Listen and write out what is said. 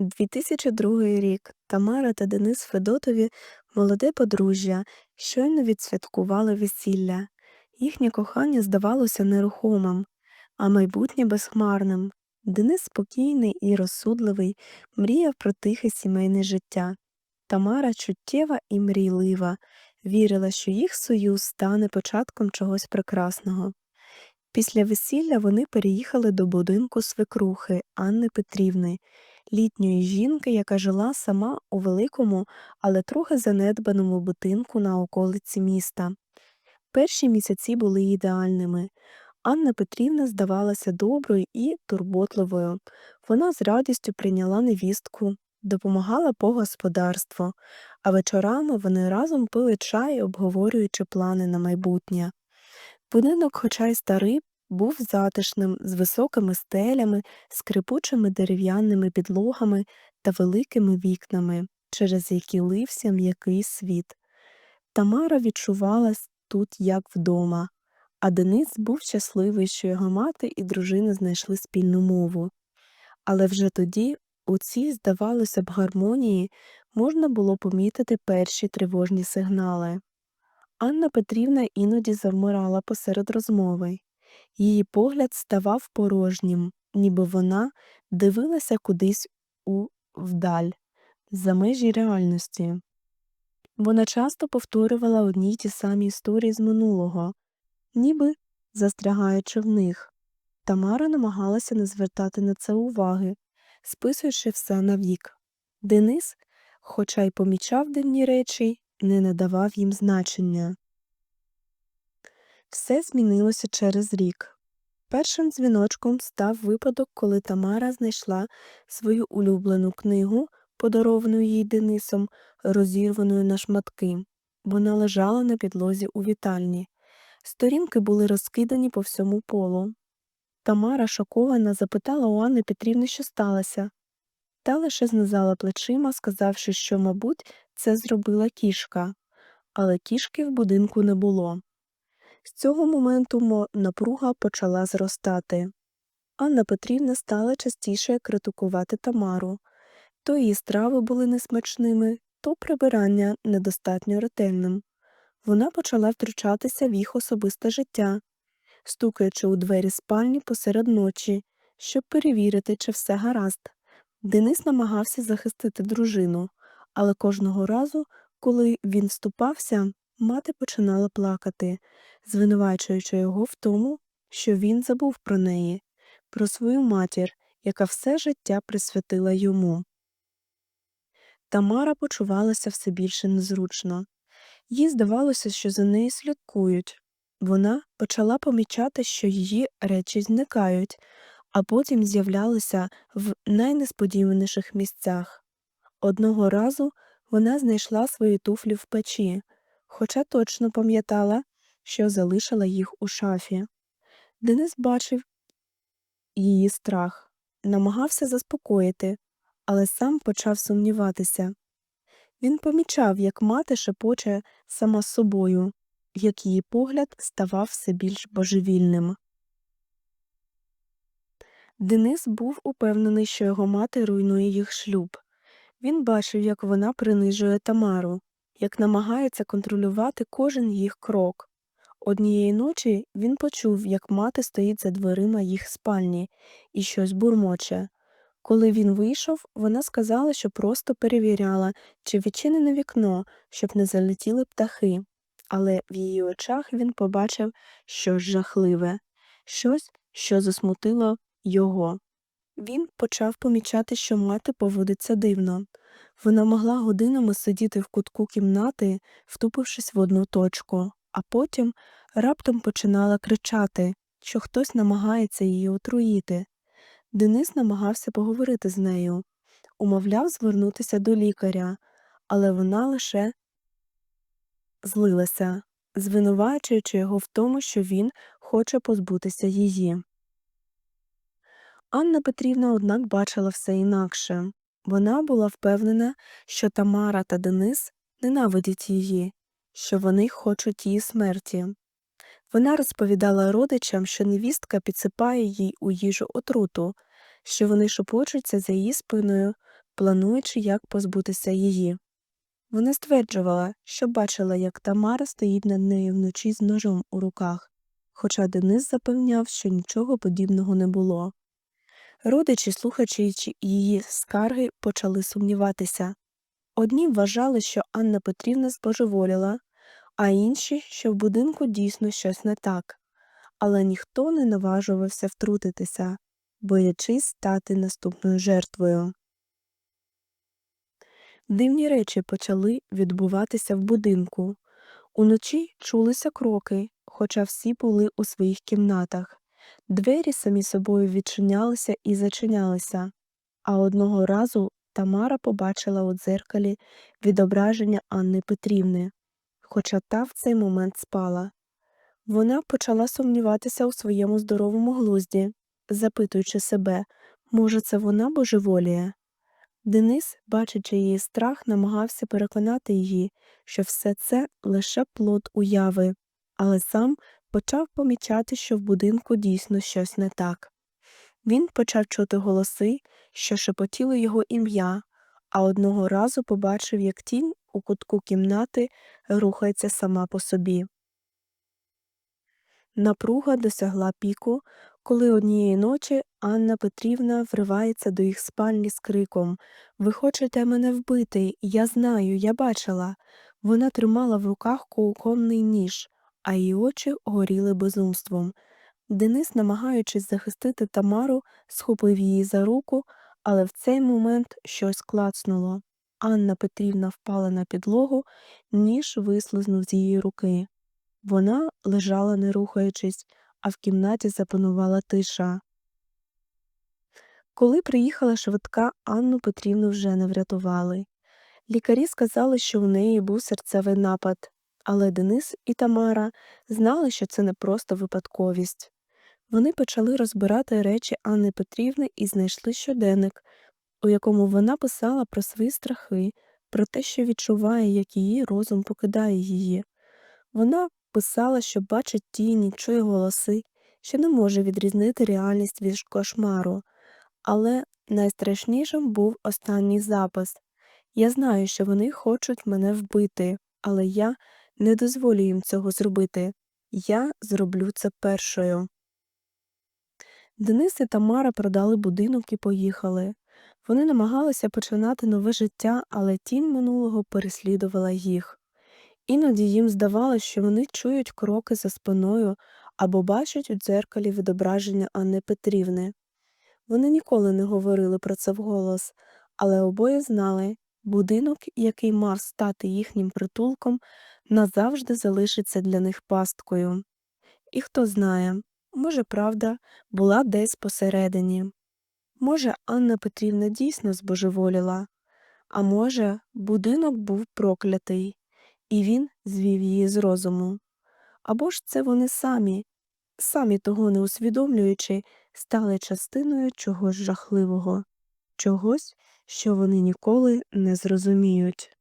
2002 рік Тамара та Денис Федотові, молоде подружжя, щойно відсвяткували весілля. Їхнє кохання здавалося нерухомим, а майбутнє безхмарним. Денис спокійний і розсудливий, мріяв про тихе сімейне життя. Тамара чуттєва і мрійлива, вірила, що їх союз стане початком чогось прекрасного. Після весілля вони переїхали до будинку свекрухи Анни Петрівни, літньої жінки, яка жила сама у великому, але трохи занедбаному будинку на околиці міста. Перші місяці були ідеальними. Анна Петрівна здавалася доброю і турботливою. Вона з радістю прийняла невістку, допомагала по господарству, а вечорами вони разом пили чай, обговорюючи плани на майбутнє. Будинок, хоча й старий, був затишним, з високими стелями, скрипучими дерев'яними підлогами та великими вікнами, через які лився м'який світ. Тамара відчувалась тут як вдома, а Денис був щасливий, що його мати і дружина знайшли спільну мову. Але вже тоді, у цій, здавалося б, гармонії можна було помітити перші тривожні сигнали. Анна Петрівна іноді завмирала посеред розмови. Її погляд ставав порожнім, ніби вона дивилася кудись у вдаль, за межі реальності. Вона часто повторювала одні й ті самі історії з минулого, ніби застрягаючи в них. Тамара намагалася не звертати на це уваги, списуючи все навік. Денис, хоча й помічав дивні речі, не надавав їм значення. Все змінилося через рік. Першим дзвіночком став випадок, коли Тамара знайшла свою улюблену книгу, подаровану їй Денисом, розірваною на шматки. Вона лежала на підлозі у вітальні. Сторінки були розкидані по всьому полу. Тамара, шокована, запитала у Анни Петрівни, що сталося. Та лише знизала плечима, сказавши, що, мабуть, це зробила кішка, але кішки в будинку не було. З цього моменту напруга почала зростати. Анна Петрівна стала частіше критикувати Тамару. То її страви були несмачними, то прибирання недостатньо ретельним. Вона почала втручатися в їх особисте життя, стукаючи у двері спальні посеред ночі, щоб перевірити, чи все гаразд. Денис намагався захистити дружину, але кожного разу, коли він вступався, мати починала плакати, звинувачуючи його в тому, що він забув про неї, про свою матір, яка все життя присвятила йому. Тамара почувалася все більше незручно. Їй здавалося, що за нею слідкують. Вона почала помічати, що її речі зникають, а потім з'являлися в найнесподіваніших місцях. Одного разу вона знайшла свої туфлі в печі, хоча точно пам'ятала, що залишила їх у шафі. Денис бачив її страх, намагався заспокоїти, але сам почав сумніватися. Він помічав, як мати шепоче сама з собою, як її погляд ставав все більш божевільним. Денис був упевнений, що його мати руйнує їх шлюб. Він бачив, як вона принижує Тамару, як намагається контролювати кожен їх крок. Однієї ночі він почув, як мати стоїть за дверима їх спальні і щось бурмоче. Коли він вийшов, вона сказала, що просто перевіряла, чи відчинене вікно, щоб не залетіли птахи, але в її очах він побачив щось жахливе, щось, що засмутило його. Він почав помічати, що мати поводиться дивно. Вона могла годинами сидіти в кутку кімнати, втупившись в одну точку, а потім раптом починала кричати, що хтось намагається її отруїти. Денис намагався поговорити з нею, умовляв звернутися до лікаря, але вона лише злилася, звинувачуючи його в тому, що він хоче позбутися її. Анна Петрівна, однак, бачила все інакше. Вона була впевнена, що Тамара та Денис ненавидять її, що вони хочуть її смерті. Вона розповідала родичам, що невістка підсипає їй у їжу отруту, що вони шепочуться за її спиною плануючи, як позбутися її. Вона стверджувала, що бачила, як Тамара стоїть над нею вночі з ножом у руках, хоча Денис запевняв, що нічого подібного не було. Родичі, слухаючи її скарги, почали сумніватися. Одні вважали, що Анна Петрівна збожеволіла, а інші, що в будинку дійсно щось не так. Але ніхто не наважувався втрутитися, боячись стати наступною жертвою. Дивні речі почали відбуватися в будинку. Уночі чулися кроки, хоча всі були у своїх кімнатах. Двері самі собою відчинялися і зачинялися, а одного разу Тамара побачила у дзеркалі відображення Анни Петрівни, хоча та в цей момент спала. Вона почала сумніватися у своєму здоровому глузді, запитуючи себе, може, це вона божеволіє? Денис, бачачи її страх, намагався переконати її, що все це лише плод уяви, але сам почав помічати, що в будинку дійсно щось не так. Він почав чути голоси, що шепотіли його ім'я, а одного разу побачив, як тінь у кутку кімнати рухається сама по собі. Напруга досягла піку, коли однієї ночі Анна Петрівна вривається до їх спальні з криком Ви хочете мене вбити? Я знаю, я бачила. Вона тримала в руках кулконний ніж, а її очі горіли безумством. Денис, намагаючись захистити Тамару, схопив її за руку, але в цей момент щось клацнуло. Анна Петрівна впала на підлогу, ніж вислизнув з її руки. Вона лежала не рухаючись, а в кімнаті запанувала тиша. Коли приїхала швидка, Анну Петрівну вже не врятували. Лікарі сказали, що у неї був серцевий напад, але Денис і Тамара знали, що це не просто випадковість. Вони почали розбирати речі Анни Петрівни і знайшли щоденник, у якому вона писала про свої страхи, про те, що відчуває, як її розум покидає її. Вона писала, що бачить тіні, чує голоси, що не може відрізнити реальність від кошмару. Але найстрашнішим був останній запис Я знаю, що вони хочуть мене вбити, але я не дозволю їм цього зробити. Я зроблю це першою. Денис і Тамара продали будинок і поїхали. Вони намагалися починати нове життя, але тінь минулого переслідувала їх. Іноді їм здавалося, що вони чують кроки за спиною або бачать у дзеркалі відображення Анни Петрівни. Вони ніколи не говорили про це вголос, але обоє знали будинок, який мав стати їхнім притулком, назавжди залишиться для них пасткою. І хто знає, може, правда, була десь посередині. Може, Анна Петрівна дійсно збожеволіла, а може, будинок був проклятий і він звів її з розуму. Або ж це вони самі, самі того не усвідомлюючи, стали частиною чогось жахливого, чогось, що вони ніколи не зрозуміють.